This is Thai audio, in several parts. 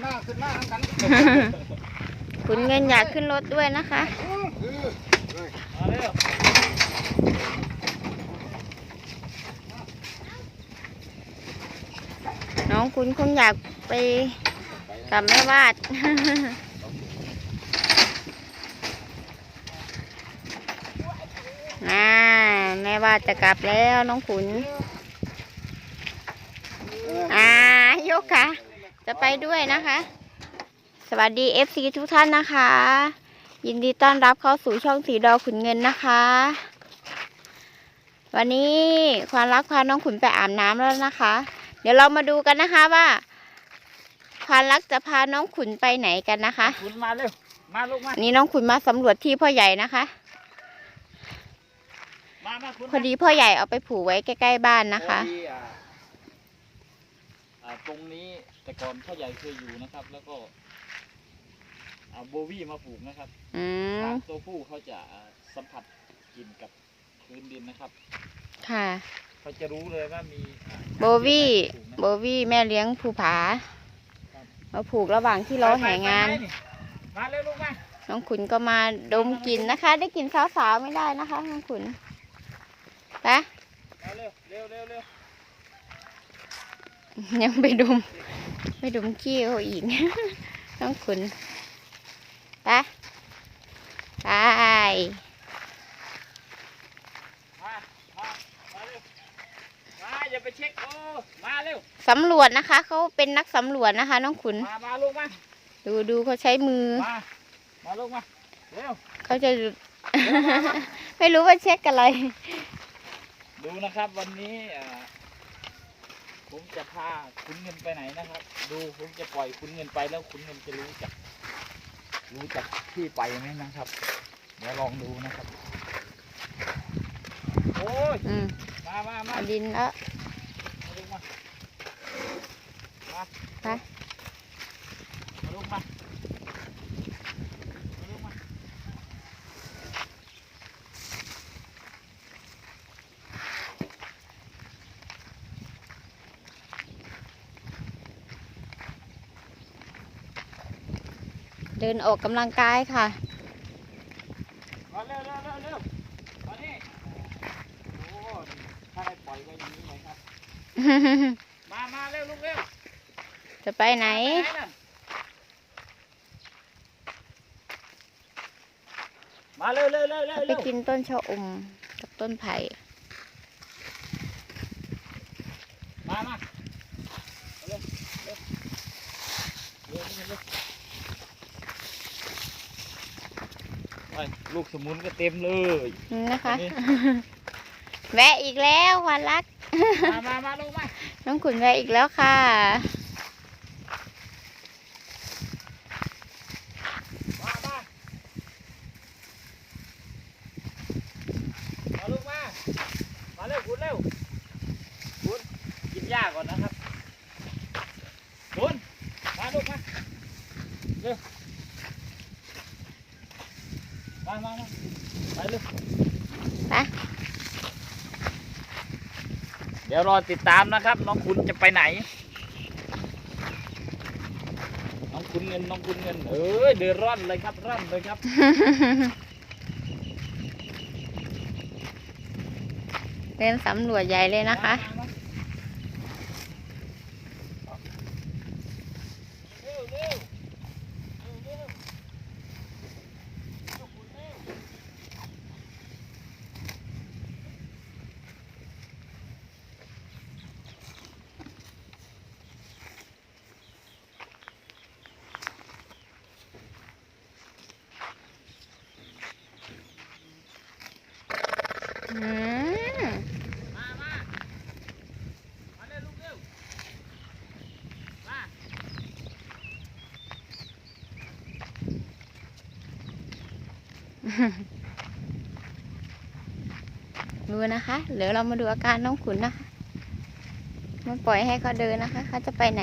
นมาขึ้นมาทั้งกันขุนเงินอยากขึ้นรถด้วยนะคะ มาเร็วน้องคุณคงอยากไปกับแม่วาด อ่า แม่วาดจะกลับแล้วน้องขุน อ่ายกค่ะ จะไป ด้วยนะคะ สวัสดี FC ทุกท่านนะคะ ยินดีต้อนรับเข้าสู่ช่องสีดอขุนเงินนะคะ วันนี้ความรักพาน้องขุนไปอาบน้ำแล้วนะคะ เดี๋ยวเรามาดูกันนะคะว่าควานรักจะพาน้องขุนไปไหนกันนะคะคุณมาเร็วมาลูกมาอันนี้น้องขุนมาสำรวจที่พ่อใหญ่นะคะ มามาคุณพอดีพ่อใหญ่เอาไปผูกไว้ใกล้ๆบ้านนะคะ พอดีอ่าอ่าตรงนี้ แต่ก่อนพ่อใหญ่เคยอยู่นะครับ แล้วก็เอาโบวี่มาปลูกนะครับอืมช้างตัวผู้เขาจะสัมผัสกลิ่นกับพื้นดินนะครับค่ะ เขาจะรู้เลยว่ามีอ่าโบวี่ปลูกนะโบวี่แม่เลี้ยงภูผา มาผูกระหว่างที่รอแห่งาน ไปไปไปมาเร็วลูกมาน้องขุนก็มาดมกลิ่นนะคะ ได้กลิ่นสาวๆไม่ได้นะคะ น้องขุนไปมาเร็วเร็วเร็วเร็วยังไปดม ไปดมขี้เขาอีกน้องขุนไปไปมามามาเร็วมาอย่าไปเช็คโอ้มาเร็วสำรวจนะคะ เขาเป็นนักสำรวจนะคะ น้องขุน มามาลูกมาดูดูเขาใช้มือ มามาลูกมาเร็วเขาจะ ไม่รู้ว่าเช็คอะไร ดูนะครับวันนี้อ่า ผมจะพาคุณเงินไปไหนนะครับ ดูผมจะปล่อยคุณเงินไปแล้วคุณเงินจะรู้จัก รู้จักที่ไปไหมนะครับ เดี๋ยวลองดูนะครับ โอ้ย อืมมามามาเอาดินแล้ว มาลูกมา มา ไป มาลูกมามาลูกมา เดิ นออกกำลังกายค่ะมาเร็วเร็วเร็วเร็วมานี่โอ้ถ้าได้ปล่อยไว้อย่างนี้เลยครับ มามาเร็วลูกเร็วจะไปไหนไปน่ะมาเร็วเร็วเร็วเร็วไปเร็วกินต้นชะอมกับต้นไผ่ มามาเร็วเร็วเร็วเร็วเร็วไป ลูกสมุนก็เต็มเลยนี่นะคะนี่แวะอีกแล้ววันรัก มามามาลงมาน้องขุนแวะอีกแล้วค่ะ มามามาลูกมา มาเร็วคุณเร็วคุณกินหญ้าก่อนนะครับคุณมาลูกมา เร็ว มามามาไปเร็ว ไป เดี๋ยวรอติดตามนะครับ น้องคุณจะไปไหน น้องคุณเงินน้องคุณเงิน เอ้ยเดือดร้อนเลยครับร่อนเลยครับ เดินสำรวจใหญ่เลยนะคะ มามาเร็วเร็วเร็วเร็วน้องคุณเร็ว อืม มา มา มาเร็วลูกเร็ว มา ดูนะคะเดี๋ยวเรามาดูอาการน้องขุนนะคะมาปล่อยให้เขาเดินนะคะเขาจะไปไหน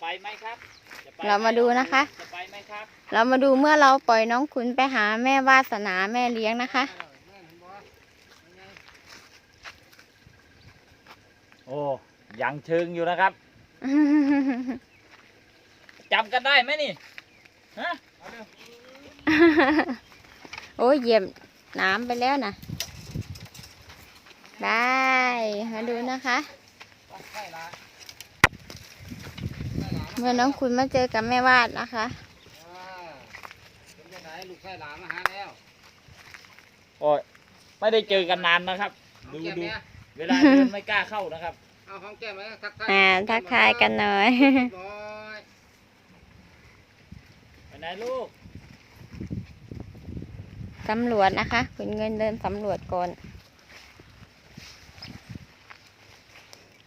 ไปไหมครับจะไปเรามาดูนะคะ จะไปไหมครับเรามาดูเมื่อเราปล่อยน้องขุนไปหาแม่วาสนาแม่เลี้ยงนะคะ โอ้ยังเชิงอยู่นะครับจำกันได้ไหมนี่ฮะเอาเร็วโอ้ยเหยียบน้ำไปแล้วนะได้มาดูนะคะใช่ละ เมื่อน้องขุนมาเจอกับแม่วาดนะคะอ่าเป็นยังไงลูกไส้หลานมาหาแล้วโอ้ยไม่ได้เจอกันนานนะครับหอมดูแก้มดูเนี่ยเวลาเดินไม่กล้าเข้านะครับเอาหอมแก้มไหมทักทายอ่าทักทายกันหน่อยร้อยไปไหนลูกสำรวจนะคะขุนเงินเดินสำรวจก่อน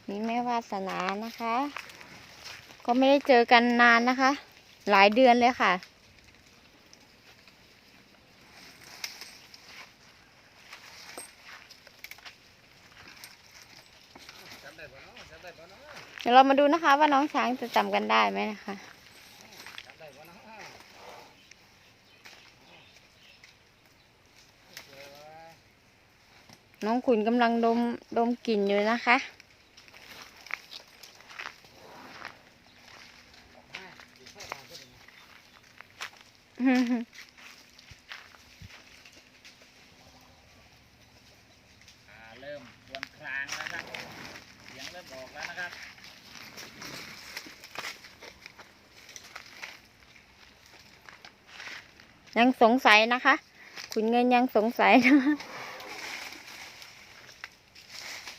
นี่แม่วาสนานะคะ ก็ไม่ได้เจอกันนานนะคะ หลายเดือนเลยค่ะ เดี๋ยวเรามาดูนะคะว่าน้องช้างจะจำกันได้ไหมนะคะน้องขุนกำลังดมดมกลิ่นอยู่นะคะ อ่าลูกไส้หลานก็ดีนะ อ่า เริ่มควนคลางแล้วนะครับเสียงเริ่มออกแล้วนะครับยังสงสัยนะคะขุนเงินยังสงสัยนะคะ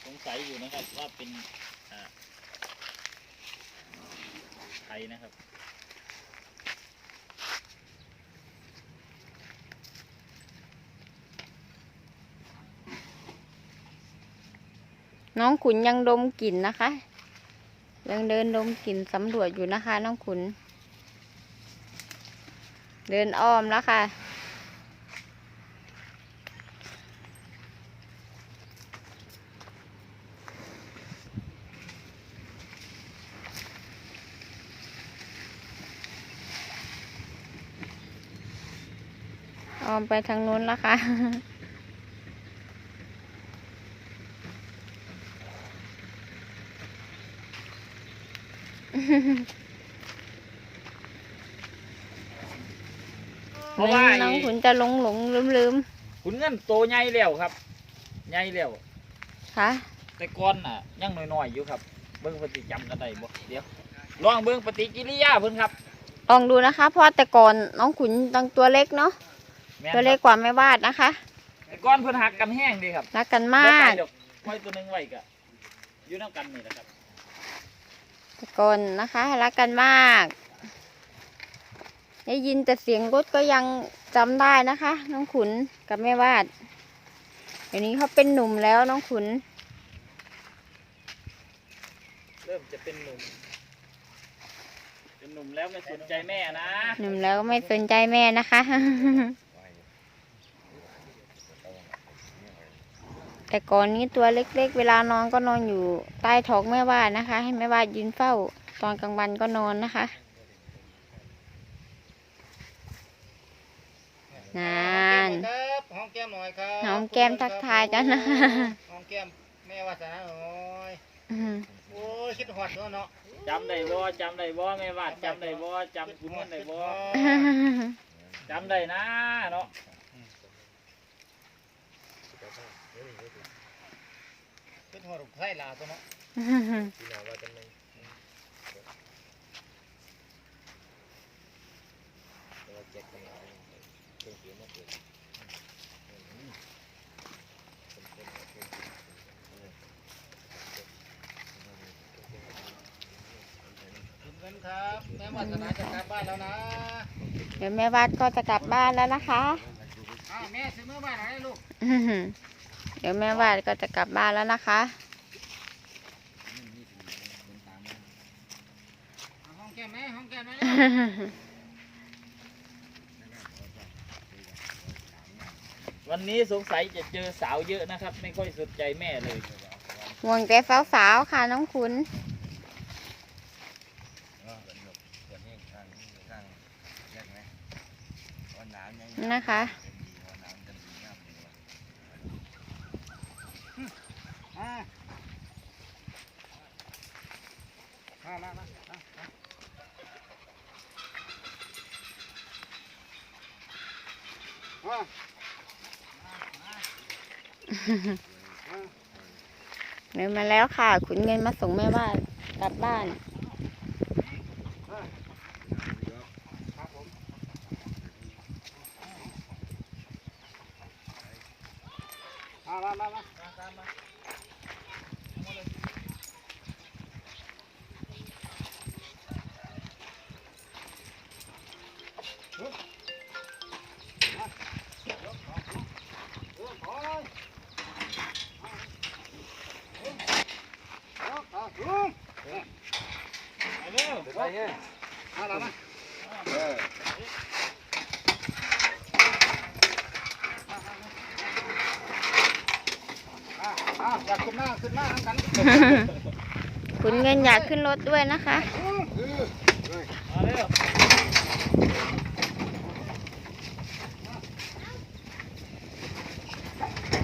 สงสัยอยู่นะครับว่าเป็นอ่าใครนะครับ น้องขุนยังดมกลิ่นนะคะ ยังเดินดมกลิ่นสำรวจอยู่นะคะ น้องขุน เดินอ้อมแล้วค่ะอ้อมไปทางนู้นแล้วค่ะ เพราะว่าน้องขุนจะหลงหลงลืมลืมขุนเงินโตใหญ่แล้วครับใหญ่แล้วๆค่ะแต่ก่อนน่ะยังน้อยๆอยู่ครับ เบิ้งปฏิจำกันได้บ่เดี๋ยวลองเบิ้งปฏิกิริยาเพิ่นครับลองดูนะคะเพราะแต่ก่อนน้องขุนตั้งตัวเล็กเนาะแม่นตัวเล็กกว่าแม่วาดนะคะแต่ก่อนเพิ่นหักกันแห้งดีครับรักกันบ่มากไปดอกห้อยตัวหนึงไว้ก็อยู่น้ำกันนี่แหละครับ แต่ก่อนนะคะ รักกันมาก ได้ยินแต่เสียงรถก็ยังจำได้นะคะ น้องขุนกับแม่วาดเดี๋ยวนี้เขาเป็นหนุ่มแล้วน้องขุน เริ่มจะเป็นหนุ่ม เป็นหนุ่มแล้วไม่สนใจแม่นะ หนุ่มแล้วก็ไม่สนใจแม่นะคะ แต่ก่อนนี้ตัวเล็กๆ เวลานอนก็นอนอยู่ใต้ท้องแม่วาดนะคะ ให้แม่วาดยืนเฝ้าตอนกลางวันก็นอนนะคะนานครับหอมแก้มหน่อยครับหอมแก้มทักทายกันนะหอมแก้มแม่วาสนาหน่อยอืมโอ้ยคิดหอดเนาะเนาะจำได้บ่จำได้บ่แม่วาดจำได้บ่จำคุณเงินได้บ่จำได้นะเนาะ คิดหอดลูกไส้ลาตัวเนาะขอบคุณครับแม่วาสนาจะกลับบ้านแล้วนะ เดี๋ยวแม่วาดก็จะกลับบ้านแล้วนะคะแม่ซื้อเมื่อบ้านไหนลูก เดี๋ยวแม่วาดก็จะกลับบ้านแล้วนะคะวันนี้สงสัยจะเจอสาวเยอะนะครับ ไม่ค่อยสนใจแม่เลยห่วงแต่สาวๆค่ะน้องคุณนะคะ มามามามามาอ่าเดินมาแล้วค่ะ ขุนเงินมาส่งแม่บ้านกลับบ้าน ครับผมมามามามาตามมาเออถอยเอาเอาลุง ไป เร็วไปเฮ้ยมาแล้วมาเอออะอะอยากขึ้นหน้าขึ้นหน้าทั้งกันขุนเงินอยากขึ้นรถด้วยนะคะมาเร็ว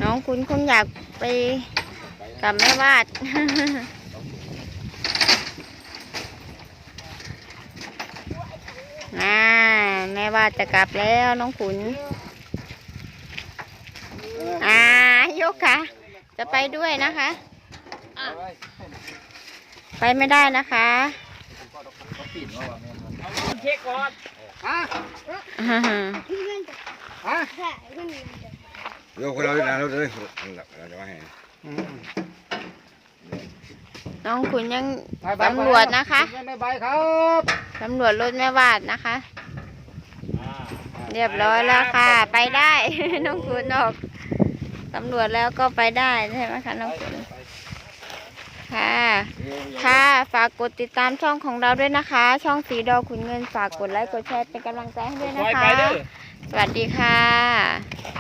น้องคุณคงอยากไปกับแม่วาด น่าแม่ วาดจะกลับแล้วน้องขุนอ่ายกค่ะ จะไปด้วยนะคะ ไปไม่ได้นะคะเอาเช็คก่อนฮะฮะเดี๋ยวคนเราจะเราจะได้เราจะว่าให้น้องขุนยังบายบายตำรวจนะคะบ๊ายบายครับตำรวจรถแม่วาดนะคะอ่า เรียบร้อยแล้วค่ะ ไปได้ น้องขุนออกตำรวจแล้วก็ไปได้ใช่ไหมคะน้องขุนค่ะ ค่ะ ฝากกดติดตามช่องของเราด้วยนะคะ ช่องสีดอขุนเงินฝากกดไลค์กดแชร์เป็นกำลังใจให้ด้วยคนะอยคะไปเด้อสวัสดีค่ะ